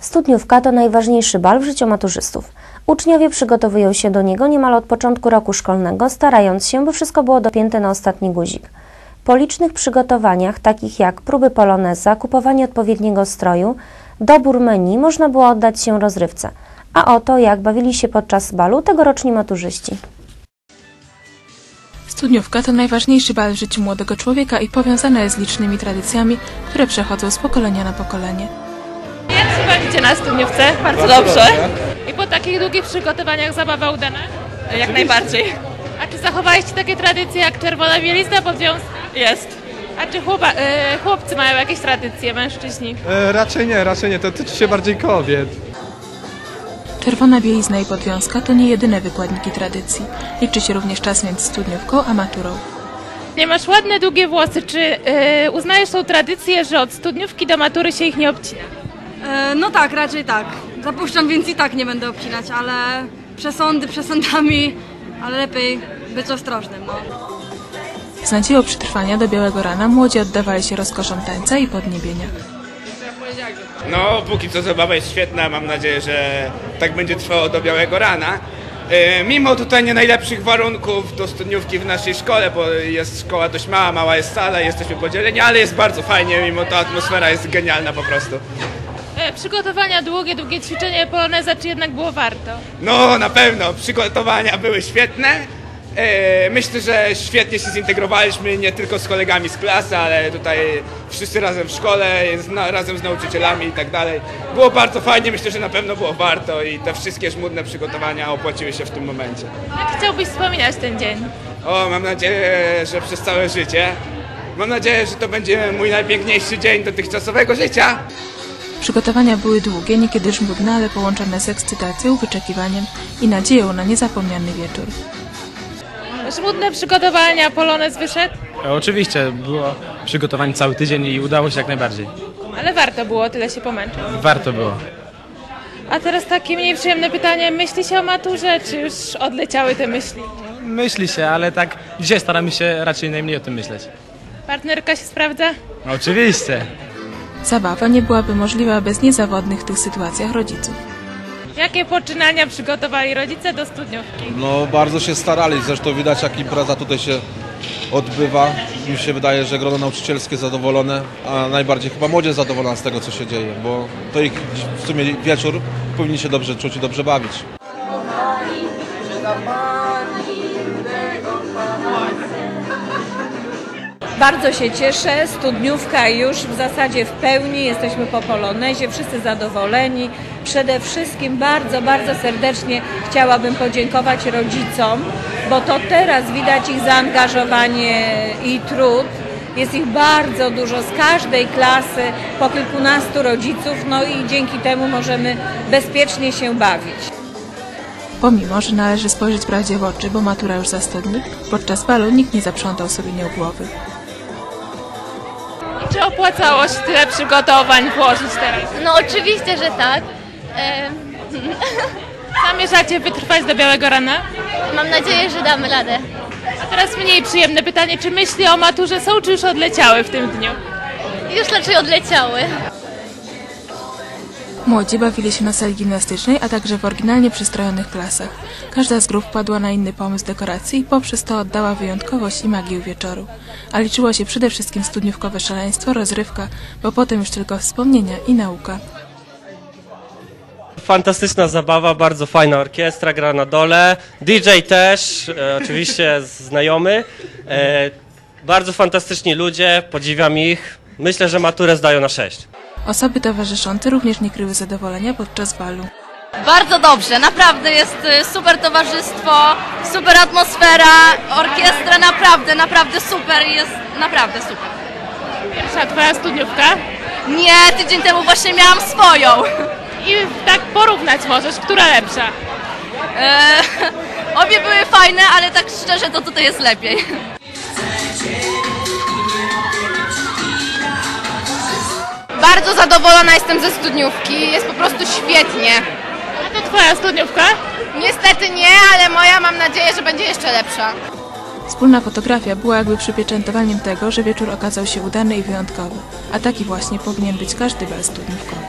Studniówka to najważniejszy bal w życiu maturzystów. Uczniowie przygotowują się do niego niemal od początku roku szkolnego, starając się, by wszystko było dopięte na ostatni guzik. Po licznych przygotowaniach, takich jak próby poloneza, kupowanie odpowiedniego stroju, dobór menu, można było oddać się rozrywce. A oto jak bawili się podczas balu tegoroczni maturzyści. Studniówka to najważniejszy bal w życiu młodego człowieka i powiązana jest z licznymi tradycjami, które przechodzą z pokolenia na pokolenie. Bawicie na studniówce? Bardzo dobrze. I po takich długich przygotowaniach zabawa udana? Jak najbardziej. A czy zachowaliście takie tradycje jak czerwona bielizna podwiązka? Jest. A czy chłopa, e, chłopcy mają jakieś tradycje, mężczyźni? E, raczej nie, raczej nie. To tyczy się bardziej kobiet. Czerwona bielizna i podwiązka to nie jedyne wykładniki tradycji. Liczy się również czas między studniówką a maturą. Nie masz ładne, długie włosy. Czy e, uznajesz tą tradycję, że od studniówki do matury się ich nie obcina? E, No tak, raczej tak. Zapuszczam, więc i tak nie będę obcinać, ale przesądy przesądami, ale lepiej być ostrożnym, no. Z nadzieją przetrwania do białego rana młodzi oddawali się rozkoszom tańca i podniebienia. No, póki co zabawa jest świetna, mam nadzieję, że tak będzie trwało do białego rana. E, Mimo tutaj nie najlepszych warunków do studniówki w naszej szkole, bo jest szkoła dość mała, mała jest sala, jesteśmy podzieleni, ale jest bardzo fajnie, mimo to atmosfera jest genialna po prostu. E, przygotowania długie, długie ćwiczenie poloneza, czy jednak było warto? No, na pewno, przygotowania były świetne. E, Myślę, że świetnie się zintegrowaliśmy nie tylko z kolegami z klasy, ale tutaj wszyscy razem w szkole, razem z nauczycielami i tak dalej. Było bardzo fajnie, myślę, że na pewno było warto i te wszystkie żmudne przygotowania opłaciły się w tym momencie. Jak chciałbyś wspominać ten dzień? O, mam nadzieję, że przez całe życie. Mam nadzieję, że to będzie mój najpiękniejszy dzień dotychczasowego życia. Przygotowania były długie, niekiedy żmudne, ale połączone z ekscytacją, wyczekiwaniem i nadzieją na niezapomniany wieczór. Żmudne przygotowania, polonez wyszedł? E, Oczywiście, było przygotowań cały tydzień i udało się jak najbardziej. Ale warto było tyle się pomęczyć. Warto było. A teraz takie mniej przyjemne pytanie. Myśli się o maturze, czy już odleciały te myśli? Myśli się, ale tak dzisiaj staramy się raczej najmniej o tym myśleć. Partnerka się sprawdza? Oczywiście. Zabawa nie byłaby możliwa bez niezawodnych w tych sytuacjach rodziców. Jakie poczynania przygotowali rodzice do studniówki? No bardzo się starali, zresztą widać jak impreza tutaj się odbywa. Mi się wydaje, że grono nauczycielskie zadowolone, a najbardziej chyba młodzież zadowolona z tego co się dzieje, bo to ich w sumie wieczór powinni się dobrze czuć i dobrze bawić. Bardzo się cieszę, studniówka już w zasadzie w pełni, jesteśmy po polonezie, wszyscy zadowoleni. Przede wszystkim bardzo, bardzo serdecznie chciałabym podziękować rodzicom, bo to teraz widać ich zaangażowanie i trud. Jest ich bardzo dużo z każdej klasy, po kilkunastu rodziców, no i dzięki temu możemy bezpiecznie się bawić. Pomimo, że należy spojrzeć prawdzie w oczy, bo matura już za 100 dni, podczas balu nikt nie zaprzątał sobie nią głowy. Czy opłacało się tyle przygotowań włożyć teraz? No oczywiście, że tak. E, Zamierzacie wytrwać do białego rana? mam nadzieję, że damy radę. A teraz mniej przyjemne pytanie. Czy myśli o maturze są, czy już odleciały w tym dniu? Już raczej odleciały. Młodzi bawili się na sali gimnastycznej, a także w oryginalnie przystrojonych klasach. Każda z grup padła na inny pomysł dekoracji i poprzez to oddała wyjątkowość i magię wieczoru. A liczyło się przede wszystkim studniówkowe szaleństwo, rozrywka, bo potem już tylko wspomnienia i nauka. Fantastyczna zabawa, bardzo fajna orkiestra, gra na dole. DJ też, e, oczywiście znajomy. E, bardzo fantastyczni ludzie, podziwiam ich. Myślę, że maturę zdają na 6. Osoby towarzyszące również nie kryły zadowolenia podczas balu. Bardzo dobrze, naprawdę jest y, super towarzystwo, super atmosfera, orkiestra naprawdę, naprawdę super, jest naprawdę super. Pierwsza twoja studniówka? Nie, tydzień temu właśnie miałam swoją. I tak porównać możesz, która lepsza? E, obie były fajne, ale tak szczerze to tutaj jest lepiej. Bardzo zadowolona jestem ze studniówki, jest po prostu świetnie. A to twoja studniówka? Niestety nie, ale moja mam nadzieję, że będzie jeszcze lepsza. Wspólna fotografia była jakby przypieczętowaniem tego, że wieczór okazał się udany i wyjątkowy. A taki właśnie powinien być każdy bal studniówkowy.